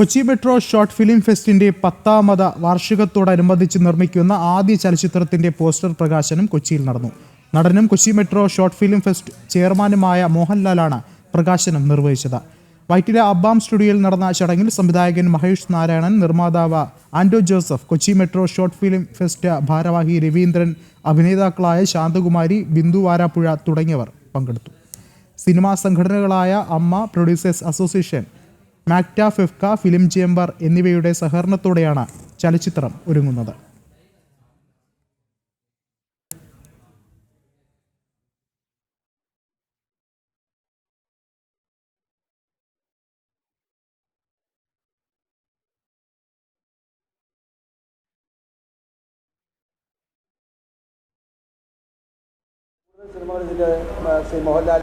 Kochi metro short film ഫെസ്റ്റിന്റെ പത്താമത് വാർഷികത്തോടനുബന്ധിച്ച് നിർമ്മിക്കുന്ന ആദ്യ ചലച്ചിത്രത്തിന്റെ പോസ്റ്റർ പ്രകാശനം കൊച്ചിയിൽ നടന്നു. നടനും Kochi metro short film fest ചെയർമാനുമായ മോഹൻലാലാണ് പ്രകാശനം നിർവഹിച്ചത്. വൈറ്റില അബ്ബാം സ്റ്റുഡിയോയിൽ നടന്ന ചടങ്ങിൽ സംവിധായകൻ മഹേഷ് നാരായണൻ നിർമ്മാതാവ് Anto Joseph Kochi metro short film fest ഭാരവാഹി രവീന്ദ്രൻ അഭിനേതാക്കളായ ശാന്തകുമാരി ബിന്ദു വാരാപ്പുഴ തുടങ്ങിയവർ പങ്കെടുത്തു. Cinema സംഘടനകളായ AMMA producers association MACTA FEFKA film chamber എന്നിവയുടെ സഹകരണത്തോടെയാണ് ചലച്ചിത്രം ഒരുങ്ങുന്നത്. സിനിമകൾ ഇതിൽ ശ്രീ മോഹൻലാൽ